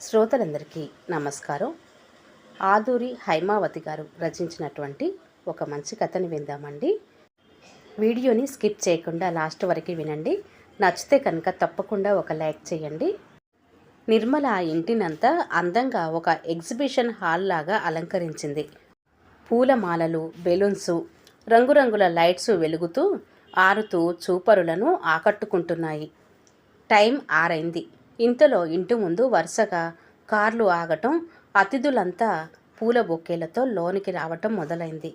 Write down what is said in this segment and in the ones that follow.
శ్రోతలందరికీ నమస్కారం. ఆదూరి హైమావతి గారు రచించినటువంటి ఒక మంచి కథని విందామండి. వీడియోని స్కిప్ చేయకుండా లాస్ట్ వరకు వినండి. నచ్చితే కనుక తప్పకుండా ఒక లైక్ చేయండి. నిర్మల ఆ ఇంటినంతా అందంగా ఒక ఎగ్జిబిషన్ హాల్ లాగా అలంకరించింది. పూలమాలలు బెలూన్స్ రంగురంగుల లైట్స్ వెలుగుతూ ఆరుతూ చూపరులను ఆకట్టుకుంటున్నాయి. టైం ఆరైంది. ఇంతలో ఇంటి ముందు వరుసగా కార్లు ఆగటం అతిథులంతా పూల బొకేలతో లోనికి రావటం మొదలైంది.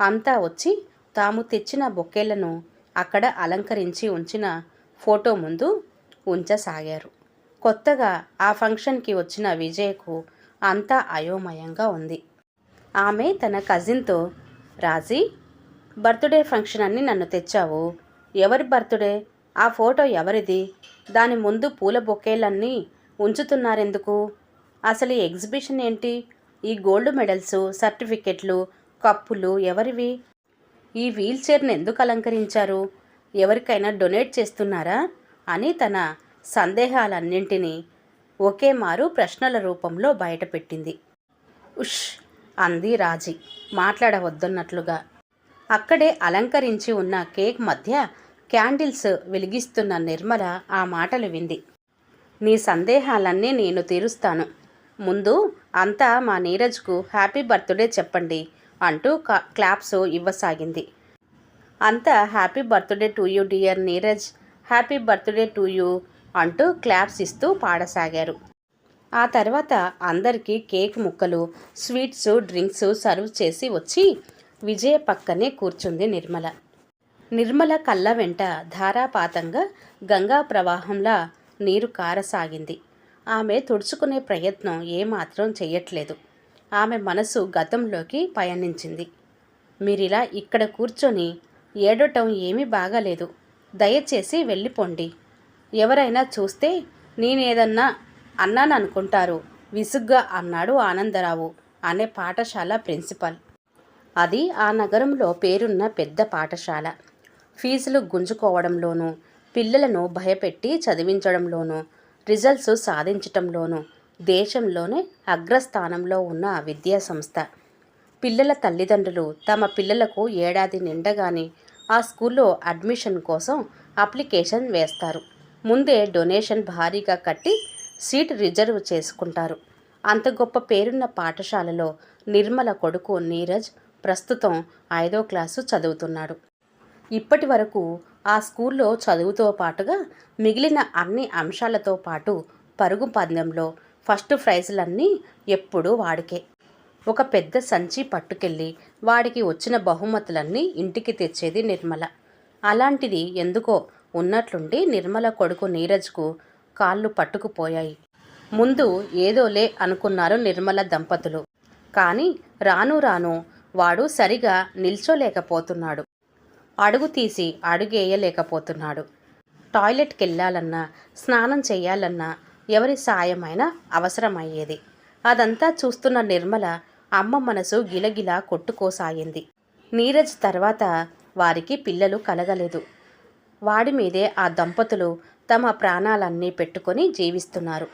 అంతా వచ్చి తాము తెచ్చిన బొకేలను అక్కడ అలంకరించి ఉంచిన ఫోటో ముందు ఉంచసాగారు. కొత్తగా ఆ ఫంక్షన్కి వచ్చిన విజయ్కు అంతా అయోమయంగా ఉంది. ఆమె తన కజిన్తో రాజీ బర్త్డే ఫంక్షన్ అని నన్ను తెచ్చావు. ఎవరి బర్త్డే? ఆ ఫోటో ఎవరిది? దాని ముందు పూల బొకేలన్నీ ఉంచుతున్నారెందుకు? అసలు ఈ ఎగ్జిబిషన్ ఏంటి? ఈ గోల్డ్ మెడల్స్ సర్టిఫికెట్లు కప్పులు ఎవరివి? ఈ వీల్ చైర్ని ఎందుకు అలంకరించారు? ఎవరికైనా డొనేట్ చేస్తున్నారా? అని తన సందేహాలన్నింటినీ ఒకే మారు ప్రశ్నల రూపంలో బయటపెట్టింది. ఉష్! అంది రాజీ మాట్లాడవద్దన్నట్లుగా. అక్కడే అలంకరించి ఉన్న కేక్ మధ్య క్యాండిల్స్ వెలిగిస్తున్న నిర్మల ఆ మాటలు వింది. నీ సందేహాలన్నీ నేను తీరుస్తాను. ముందు అంతా మా నీరజ్కు హ్యాపీ బర్త్డే చెప్పండి అంటూ క్లాప్స్ ఇవ్వసాగింది. అంతా happy birthday to you dear Neeraj. Happy birthday to you అంటూ క్లాప్స్ ఇస్తూ పాడసాగారు. ఆ తర్వాత అందరికీ కేక్ ముక్కలు స్వీట్స్ డ్రింక్స్ సర్వ్ చేసి వచ్చి విజయ పక్కనే కూర్చుంది నిర్మల. నిర్మల కళ్ళ వెంట ధారాపాతంగా గంగా ప్రవాహంలా నీరు కారసాగింది. ఆమె తుడుచుకునే ప్రయత్నం ఏమాత్రం చేయట్లేదు ఆమె మనసు గతంలోకి పయనించింది. మీరిలా ఇక్కడ కూర్చొని ఏడటం ఏమీ బాగాలేదు. దయచేసి వెళ్ళిపోండి. ఎవరైనా చూస్తే నేనేదన్నా అన్నాననుకుంటారు. విసుగ్గా అన్నాడు ఆనందరావు అనే పాఠశాల ప్రిన్సిపల్. అది ఆ నగరంలో పేరున్న పెద్ద పాఠశాల. ఫీజులు గుంజుకోవడంలోనూ పిల్లలను భయపెట్టి చదివించడంలోనూ రిజల్ట్స్ సాధించటంలోనూ దేశంలోనే అగ్రస్థానంలో ఉన్న విద్యా సంస్థ. పిల్లల తల్లిదండ్రులు తమ పిల్లలకు ఏడాది నిండగానే ఆ స్కూల్లో అడ్మిషన్ కోసం అప్లికేషన్ వేస్తారు. ముందే డొనేషన్ భారీగా కట్టి సీట్ రిజర్వ్ చేసుకుంటారు. అంత గొప్ప పేరున్న పాఠశాలలో నిర్మల కొడుకు నీరజ్ ప్రస్తుతం ఐదో క్లాసు చదువుతున్నాడు. ఇప్పటి వరకు ఆ స్కూల్లో చదువుతో పాటుగా మిగిలిన అన్ని అంశాలతో పాటు పరుగు పందెంలో ఫస్ట్ ప్రైజులన్నీ ఎప్పుడూ వాడికే. ఒక పెద్ద సంచి పట్టుకెళ్ళి వాడికి వచ్చిన బహుమతులన్నీ ఇంటికి తెచ్చేది నిర్మల. అలాంటిది ఎందుకో ఉన్నట్లుండి నిర్మల కొడుకు నీరజ్కు కాళ్ళు పట్టుకుపోయాయి. ముందు ఏదోలే అనుకున్నారు నిర్మల దంపతులు. కానీ రాను రాను వాడు సరిగా నిల్చోలేకపోతున్నాడు. అడుగు తీసి అడుగేయలేకపోతున్నాడు టాయిలెట్కి వెళ్ళాలన్నా స్నానం చేయాలన్నా ఎవరి సాయమైనా అవసరమయ్యేది. అదంతా చూస్తున్న నిర్మల అమ్మ మనసు గిలగిలా కొట్టుకోసాగింది. నీరజ్ తర్వాత వారికి పిల్లలు కలగలేదు. వాడి మీదే ఆ దంపతులు తమ ప్రాణాలన్నీ పెట్టుకొని జీవిస్తున్నారు.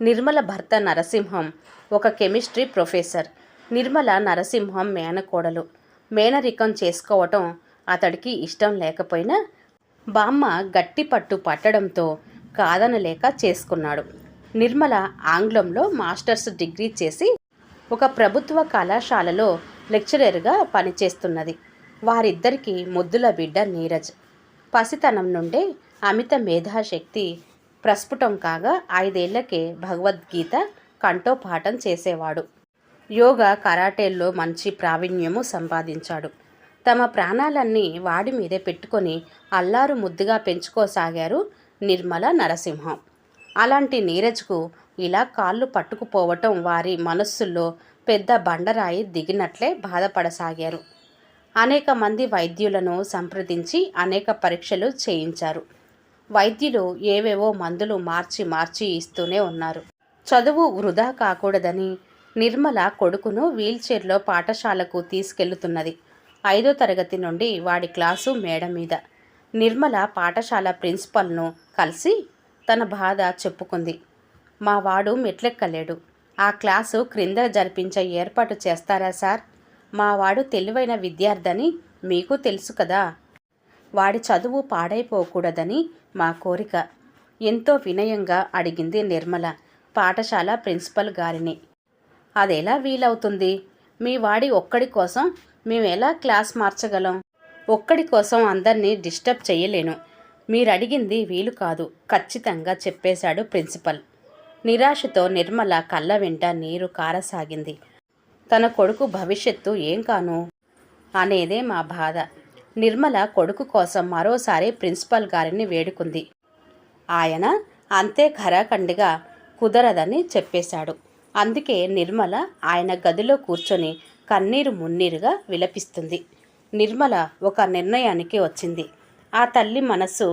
నిర్మల భర్త నరసింహం ఒక కెమిస్ట్రీ ప్రొఫెసర్. నిర్మల నరసింహం మేనకోడలు. మేనరికం చేసుకోవటం అతడికి ఇష్టం లేకపోయినా బామ్మ గట్టి పట్టు పట్టడంతో కాదనలేక చేసుకున్నాడు. నిర్మల ఆంగ్లంలో మాస్టర్స్ డిగ్రీ చేసి ఒక ప్రభుత్వ కళాశాలలో లెక్చరర్గా పనిచేస్తున్నది. వారిద్దరికీ ముద్దుల బిడ్డ నీరజ్. పసితనం నుండే అమిత మేధాశక్తి ప్రస్ఫుటం కాగా ఐదేళ్ళకే భగవద్గీత కంఠోపాఠం చేసేవాడు. యోగా కరాటేల్లో మంచి ప్రావీణ్యము సంపాదించాడు. తమ ప్రాణాలన్నీ వాడి మీదే పెట్టుకొని అల్లారు ముద్దుగా పెంచుకోసాగారు నిర్మల నరసింహం. అలాంటి నీరజ్కు ఇలా కాళ్ళు పట్టుకుపోవటం వారి మనస్సుల్లో పెద్ద బండరాయి దిగినట్లే బాధపడసాగారు. అనేక మంది వైద్యులను సంప్రదించి అనేక పరీక్షలు చేయించారు. వైద్యులు ఏవేవో మందులు మార్చి మార్చి ఇస్తూనే ఉన్నారు. చదువు వృధా కాకూడదని నిర్మల కొడుకును వీల్చైర్లో పాఠశాలకు తీసుకెళ్తున్నది. ఐదో తరగతి నుండి వాడి క్లాసు మేడ మీద. నిర్మల పాఠశాల ప్రిన్సిపల్ను కలిసి తన బాధ చెప్పుకుంది. మా వాడు మెట్లెక్కలేడు. ఆ క్లాసు క్రింద జరిపించే ఏర్పాటు చేస్తారా సార్? మా వాడు తెలివైన విద్యార్థని మీకు తెలుసు కదా. వాడి చదువు పాడైపోకూడదని మా కోరిక. ఎంతో వినయంగా అడిగింది నిర్మల పాఠశాల ప్రిన్సిపల్ గారిని. అదెలా వీలవుతుంది? మీ వాడి ఒక్కడి కోసం మేము ఎలా క్లాస్ మార్చగలం? ఒక్కడి కోసం అందరినీ డిస్టర్బ్ చేయలేను మీరు అడిగింది వీలు కాదు. ఖచ్చితంగా చెప్పేశాడు ప్రిన్సిపల్. నిరాశతో నిర్మల కళ్ళ వెంట నీరు కారసాగింది. తన కొడుకు భవిష్యత్తు ఏం కాను? అనేదే మా బాధ. నిర్మల కొడుకు కోసం మరోసారి ప్రిన్సిపల్ గారిని వేడుకుంది. ఆయన అంతే ఖరాఖండిగా కుదరదని చెప్పేశాడు. అందుకే నిర్మల ఆయన గదిలో కూర్చొని కన్నీరు మున్నీరుగా విలపిస్తుంది. నిర్మల ఒక నిర్ణయానికి వచ్చింది. ఆ తల్లి మనస్సు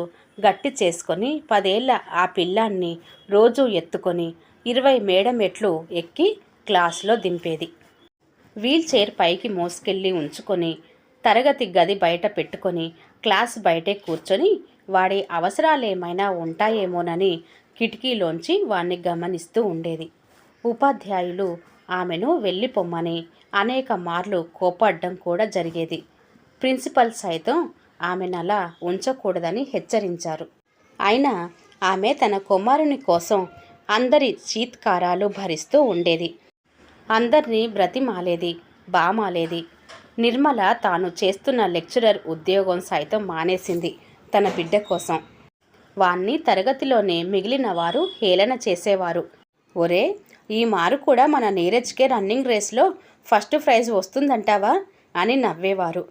గట్టి చేసుకొని పదేళ్ళ ఆ పిల్లాన్ని రోజు ఎత్తుకొని ఇరవై మేడమెట్లు ఎక్కి క్లాసులో దింపేది. వీల్ చైర్ పైకి మోసుకెళ్ళి ఉంచుకొని తరగతి గది బయట పెట్టుకొని క్లాస్ బయటే కూర్చొని వాడి అవసరాలేమైనా ఉంటాయేమోనని కిటికీలోంచి వాణ్ణి గమనిస్తూ ఉండేది. ఉపాధ్యాయులు ఆమెను వెళ్ళిపోమ్మని అనేక మార్లు కోపడ్డం కూడా జరిగేది. ప్రిన్సిపల్ సైతం ఆమెను అలా ఉంచకూడదని హెచ్చరించారు. అయినా ఆమె తన కుమారుని కోసం అందరి చీత్కారాలు భరిస్తూ ఉండేది. అందరినీ బ్రతిమాలేది బామాలేది. నిర్మల తాను చేస్తున్న లెక్చరర్ ఉద్యోగం సైతం మానేసింది తన బిడ్డ కోసం. వాణ్ణి తరగతిలోనే మిగిలిన వారు హేళన చేసేవారు. ఒరే ఈ మారు కూడా మన నీరజ్కే రన్నింగ్ రేస్లో ఫస్ట్ ప్రైజ్ వస్తుందంటావా? అని నవ్వేవారు.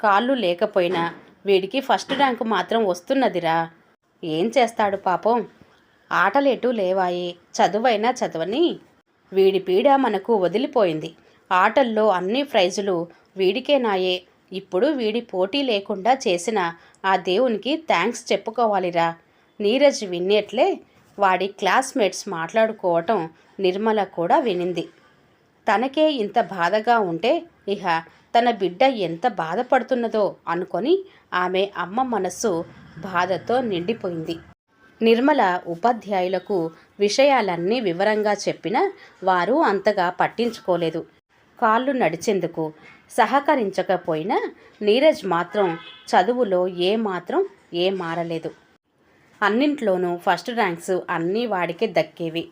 కాళ్ళు లేకపోయినా వీడికి ఫస్ట్ ర్యాంకు మాత్రం వస్తున్నదిరా. ఏం చేస్తాడు పాపం? ఆటలేటు లేవాయి. చదువైనా చదవని? వీడి పీడ మనకు వదిలిపోయింది. ఆటల్లో అన్ని ప్రైజులు వీడికేనాయే ఇప్పుడు వీడి పోటీ లేకుండా చేసిన ఆ దేవునికి థ్యాంక్స్ చెప్పుకోవాలిరా. నీరజ్ విన్నట్లే వాడి క్లాస్మేట్స్ మాట్లాడుకోవటం నిర్మల కూడా వినింది. తనకే ఇంత బాధగా ఉంటే ఇహ తన బిడ్డ ఎంత బాధపడుతున్నదో అనుకొని ఆమె అమ్మ మనస్సు బాధతో నిండిపోయింది. నిర్మల ఉపాధ్యాయులకు విషయాలన్నీ వివరంగా చెప్పినా వారు అంతగా పట్టించుకోలేదు. కాళ్ళు నడిచేందుకు సహకరించకపోయినా నీరజ్ మాత్రం చదువులో ఏ మాత్రం ఏ మారలేదు అన్నింట్లోనూ ఫస్ట్ ర్యాంక్స్ అన్నీ వాడికే దక్కేవి.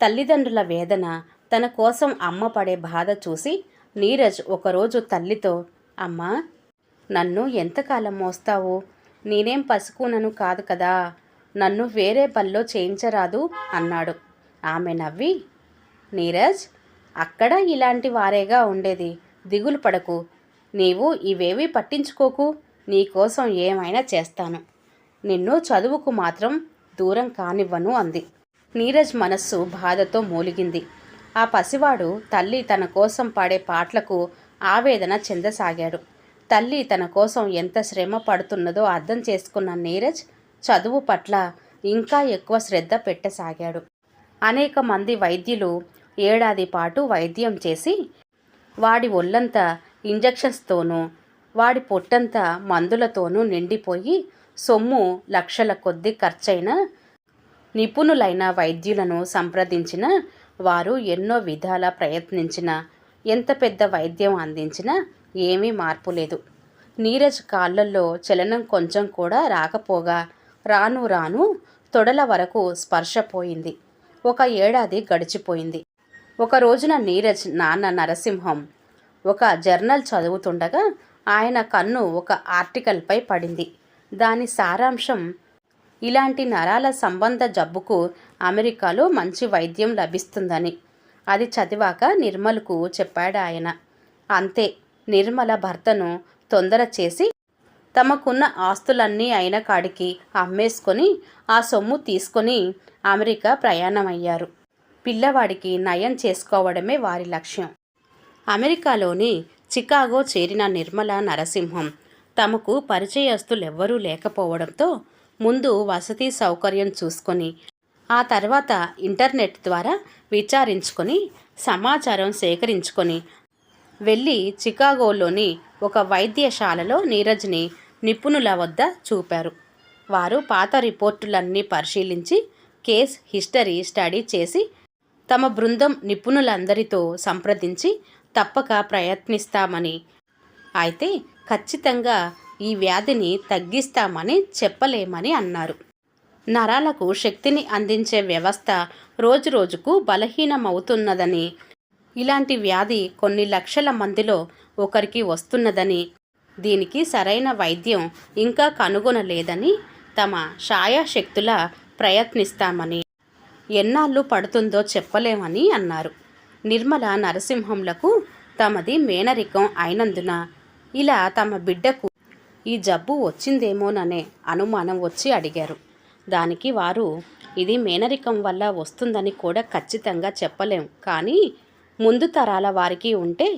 తల్లిదండ్రుల వేదన తన కోసం అమ్మ పడే బాధ చూసి నీరజ్ ఒకరోజు తల్లితో అమ్మా నన్ను ఎంతకాలం మోస్తావు? నేనేం పసుకునను కాదు కదా. నన్ను వేరే పనిలో చేయించరాదు అన్నాడు. ఆమె నవ్వి నీరజ్ అక్కడ ఇలాంటి వారేగా ఉండేది. దిగులు పడకు. నీవు ఇవేవీ పట్టించుకోకు. నీకోసం ఏమైనా చేస్తాను. నిన్ను చదువుకు మాత్రం దూరం కానివ్వను అంది. నీరజ్ మనస్సు బాధతో మూలిగింది. ఆ పసివాడు తల్లి తన కోసం పాడే పాటలకు ఆవేదన చెందసాగాడు. తల్లి తన కోసం ఎంత శ్రమ పడుతున్నదో అర్థం చేసుకున్న నీరజ్ చదువు పట్ల ఇంకా ఎక్కువ శ్రద్ధ పెట్టసాగాడు. అనేక మంది వైద్యులు ఏడాది పాటు వైద్యం చేసి వాడి ఒళ్ళంతా ఇంజెక్షన్స్తోనూ వాడి పొట్టంతా మందులతోనూ నిండిపోయి సొమ్ము లక్షల కొద్ది ఖర్చైన నిపుణులైన వైద్యులను సంప్రదించిన వారు ఎన్నో విధాల ప్రయత్నించిన ఎంత పెద్ద వైద్యం అందించినా ఏమీ మార్పు లేదు. నీరజ్ కాళ్ళల్లో చలనం కొంచెం కూడా రాకపోగా రాను రాను తొడల వరకు స్పర్శ పోయింది. ఒక ఏడాది గడిచిపోయింది. ఒక రోజున నీరజ్ నాన్న నరసింహం ఒక జర్నల్ చదువుతుండగా ఆయన కన్ను ఒక ఆర్టికల్పై పడింది. దాని సారాంశం ఇలాంటి నరాల సంబంధ జబ్బుకు అమెరికాలో మంచి వైద్యం లభిస్తుందని. అది చదివాక నిర్మల్కు చెప్పాడు ఆయన అంతే నిర్మల భర్తను తొందర చేసి తమకున్న ఆస్తులన్నీ అయిన కాడికి అమ్మేసుకొని ఆ సొమ్ము తీసుకొని అమెరికా ప్రయాణమయ్యారు. పిల్లవాడికి నయం చేసుకోవడమే వారి లక్ష్యం. అమెరికాలోని చికాగో చేరిన నిర్మల నరసింహం తమకు పరిచయస్తులెవ్వరూ లేకపోవడంతో ముందు వసతి సౌకర్యం చూసుకొని ఆ తర్వాత ఇంటర్నెట్ ద్వారా విచారించుకొని సమాచారం సేకరించుకొని వెళ్ళి చికాగోలోని ఒక వైద్యశాలలో నీరజ్ని నిపుణుల వద్ద చూపారు. వారు పాత రిపోర్టులన్నీ పరిశీలించి కేస్ హిస్టరీ స్టడీ చేసి తమ బృందం నిపుణులందరితో సంప్రదించి తప్పక ప్రయత్నిస్తామని. అయితే ఖచ్చితంగా ఈ వ్యాధిని తగ్గిస్తామని చెప్పలేమని అన్నారు. నరాలకు శక్తిని అందించే వ్యవస్థ రోజురోజుకు బలహీనమవుతున్నదని ఇలాంటి వ్యాధి కొన్ని లక్షల మందిలో ఒకరికి వస్తున్నదని దీనికి సరైన వైద్యం ఇంకా కనుగొనలేదని తమ శాయాశక్తుల ప్రయత్నిస్తామని ఎన్నాళ్ళు పడుతుందో చెప్పలేమని అన్నారు. నిర్మల నరసింహంలకు తమది మేనరికం అయినందున ఇలా తమ బిడ్డకు ఈ జబ్బు వచ్చిందేమోననే అనుమానం వచ్చి అడిగారు. దానికి వారు ఇది మేనరికం వల్ల వస్తుందని కూడా ఖచ్చితంగా చెప్పలేం కానీ ముందు తరాల వారికి ఉంటే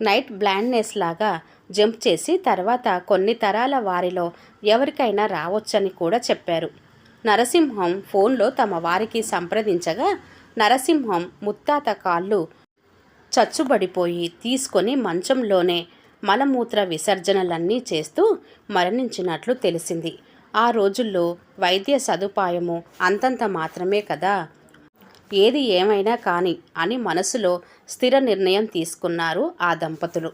నైట్ బ్లాండ్నెస్ లాగా జంప్ చేసి తర్వాత కొన్ని తరాల వారిలో ఎవరికైనా రావచ్చని కూడా చెప్పారు. నరసింహం ఫోన్లో తమ వారికి సంప్రదించగా నరసింహం ముత్తాత కాళ్ళు చచ్చుబడిపోయి తీసుకొని మంచంలోనే మలమూత్ర విసర్జనలన్నీ చేస్తూ మరణించినట్లు తెలిసింది. ఆ రోజుల్లో వైద్య సదుపాయము అంతంత మాత్రమే కదా? ఏది ఏమైనా కాని అని మనసులో స్థిర నిర్ణయం తీసుకున్నారు ఆ దంపతులు.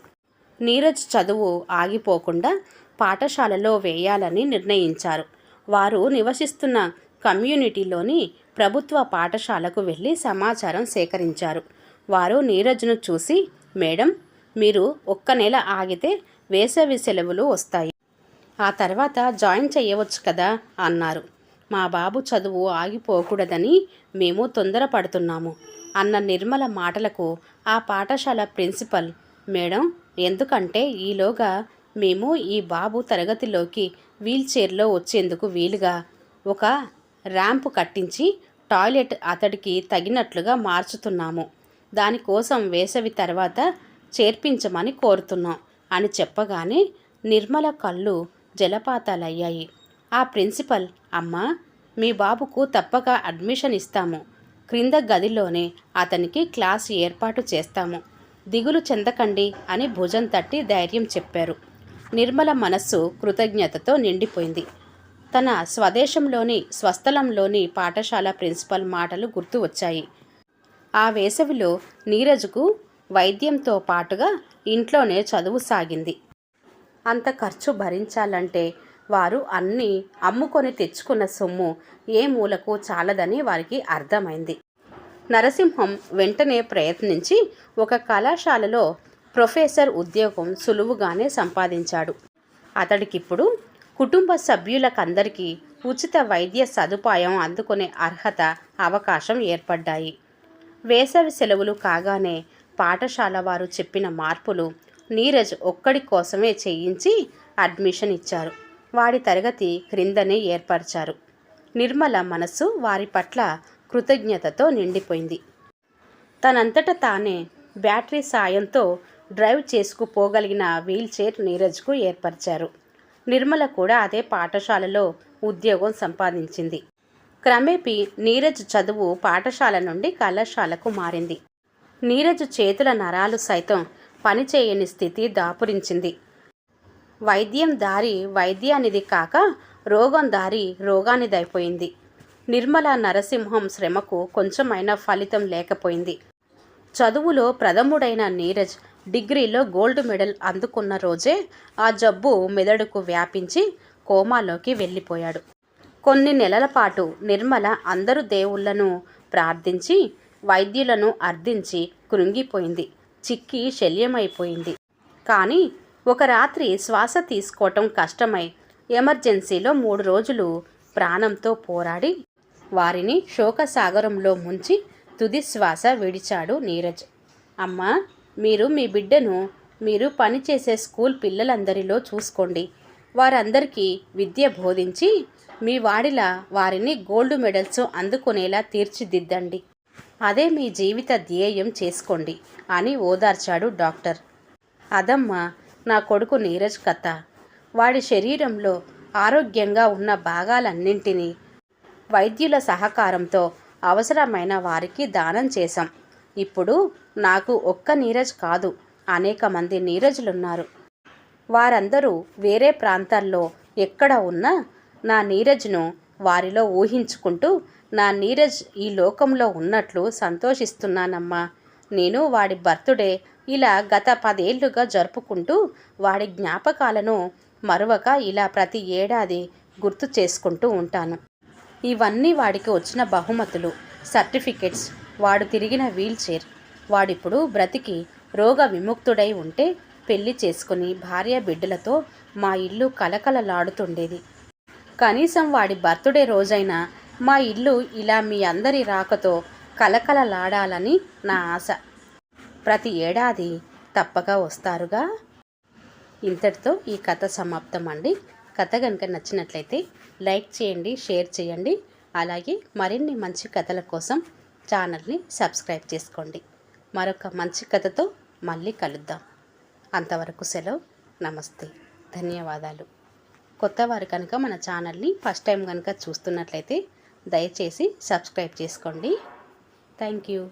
నీరజ్ చదువు ఆగిపోకుండా పాఠశాలలో వేయాలని నిర్ణయించారు. వారు నివసిస్తున్న కమ్యూనిటీలోని ప్రభుత్వ పాఠశాలకు వెళ్ళి సమాచారం సేకరించారు. వారు నీరజ్ను చూసి మేడం మీరు ఒక్క నెల ఆగితే వేసవి సెలవులు వస్తాయి. ఆ తర్వాత జాయిన్ చేయవచ్చు కదా అన్నారు. మా బాబు చదువు ఆగిపోకూడదని మేము తొందరపడుతున్నాము అన్న నిర్మల మాటలకు ఆ పాఠశాల ప్రిన్సిపల్ మేడం ఎందుకంటే ఈలోగా మేము ఈ బాబు తరగతిలోకి వీల్చైర్లో వచ్చేందుకు వీలుగా ఒక ర్యాంపు కట్టించి టాయిలెట్ అతడికి తగినట్లుగా మార్చుతున్నాము. దానికోసం వేసవి తర్వాత చేర్పించమని కోరుతున్నాం అని చెప్పగానే నిర్మల కళ్ళు జలపాతాలయ్యాయి. ఆ ప్రిన్సిపల్ అమ్మా మీ బాబుకు తప్పక అడ్మిషన్ ఇస్తాము. క్రింద గదిలోనే అతనికి క్లాస్ ఏర్పాటు చేస్తాము. దిగులు చెందకండి అని భుజం తట్టి ధైర్యం చెప్పారు. నిర్మల మనస్సు కృతజ్ఞతతో నిండిపోయింది. తన స్వదేశంలోని స్వస్థలంలోని పాఠశాల ప్రిన్సిపల్ మాటలు గుర్తు వచ్చాయి. ఆ వేసవిలో నీరజ్కు వైద్యంతో పాటుగా ఇంట్లోనే చదువు సాగింది. అంత ఖర్చు భరించాలంటే వారు అన్నీ అమ్ముకొని తెచ్చుకున్న సొమ్ము ఏ మూలకు చాలదని వారికి అర్థమైంది. నరసింహం వెంటనే ప్రయత్నించి ఒక కళాశాలలో ప్రొఫెసర్ ఉద్యోగం సులువుగానే సంపాదించాడు. అతడికిప్పుడు కుటుంబ సభ్యులకందరికీ ఉచిత వైద్య సదుపాయం అందుకునే అర్హత అవకాశం ఏర్పడ్డాయి. వేసవి సెలవులు కాగానే పాఠశాల వారు చెప్పిన మార్పులు నీరజ్ ఒక్కడి కోసమే చేయించి అడ్మిషన్ ఇచ్చారు. వాడి తరగతి క్రిందనే ఏర్పరిచారు. నిర్మల మనసు వారి పట్ల కృతజ్ఞతతో నిండిపోయింది. తనంతట తానే బ్యాటరీ సాయంతో డ్రైవ్ చేసుకుపోగలిగిన వీల్ చైర్ నీరజ్కు ఏర్పరిచారు. నిర్మల కూడా అదే పాఠశాలలో ఉద్యోగం సంపాదించింది. క్రమేపీ నీరజ్ చదువు పాఠశాల నుండి కళాశాలకు మారింది. నీరజ్ చేతుల నరాలు సైతం పనిచేయని స్థితి దాపురించింది. వైద్యం దారి వైద్యానిది కాక రోగం దారి రోగానిదైపోయింది. నిర్మల నరసింహం శ్రమకు కొంచెమైనా ఫలితం లేకపోయింది. చదువులో ప్రథముడైన నీరజ్ డిగ్రీలో గోల్డ్ మెడల్ అందుకున్న రోజే ఆ జబ్బు మెదడుకు వ్యాపించి కోమాలోకి వెళ్ళిపోయాడు. కొన్ని నెలల పాటు నిర్మల అందరు దేవుళ్ళను ప్రార్థించి వైద్యులను అర్థించి కృంగిపోయింది. చిక్కి శల్యమైపోయింది. కానీ ఒక రాత్రి శ్వాస తీసుకోవటం కష్టమై ఎమర్జెన్సీలో మూడు రోజులు ప్రాణంతో పోరాడి వారిని శోకసాగరంలో ముంచి తుది శ్వాస విడిచాడు నీరజ్. అమ్మ మీరు మీ బిడ్డను మీరు పనిచేసే స్కూల్ పిల్లలందరిలో చూసుకోండి. వారందరికీ విద్య బోధించి మీ వాడిలా వారిని గోల్డ్ మెడల్స్ అందుకునేలా తీర్చిదిద్దండి. అదే మీ జీవిత ధ్యేయం చేసుకోండి అని ఓదార్చాడు డాక్టర్. అదమ్మా నా కొడుకు నీరజ్ కథ. వాడి శరీరంలో ఆరోగ్యంగా ఉన్న భాగాలన్నింటినీ వైద్యుల సహకారంతో అవసరమైన వారికి దానం చేశాం. ఇప్పుడు నాకు ఒక్క నీరజ్ కాదు అనేక మంది నీరజ్లున్నారు. వారందరూ వేరే ప్రాంతాల్లో ఎక్కడ ఉన్నా నా నీరజ్ను వారిలో ఊహించుకుంటూ నా నీరజ్ ఈ లోకంలో ఉన్నట్లు సంతోషిస్తున్నానమ్మా. నేను వాడి బర్త్డే ఇలా గత పదేళ్ళుగా జరుపుకుంటూ వాడి జ్ఞాపకాలను మరువక ఇలా ప్రతి ఏడాది గుర్తు చేసుకుంటూ ఉంటాను. ఇవన్నీ వాడికి వచ్చిన బహుమతులు సర్టిఫికెట్స్ వాడు తిరిగిన వీల్ చైర్. వాడిప్పుడు బ్రతికి రోగ విముక్తుడై ఉంటే పెళ్ళి చేసుకుని భార్య బిడ్డలతో మా ఇల్లు కలకలలాడుతుండేది కనీసం వాడి బర్త్డే రోజైనా మా ఇల్లు ఇలా మీ అందరి రాకతో కలకలలాడాలని నా ఆశ. ప్రతి ఏడాది తప్పక వస్తారుగా? ఇంతటితో ఈ కథ సమాప్తం అండి కథ కనుక నచ్చినట్లయితే లైక్ చేయండి షేర్ చేయండి. అలాగే మరిన్ని మంచి కథల కోసం ఛానల్ని సబ్స్క్రైబ్ చేసుకోండి. మరొక మంచి కథతో మళ్ళీ కలుద్దాం. అంతవరకు సెలవు. నమస్తే. ధన్యవాదాలు. కొత్త వారు కనుక మన ఛానల్ని ఫస్ట్ టైం కనుక చూస్తున్నట్లయితే దయచేసి సబ్స్క్రైబ్ చేసుకోండి. Thank you.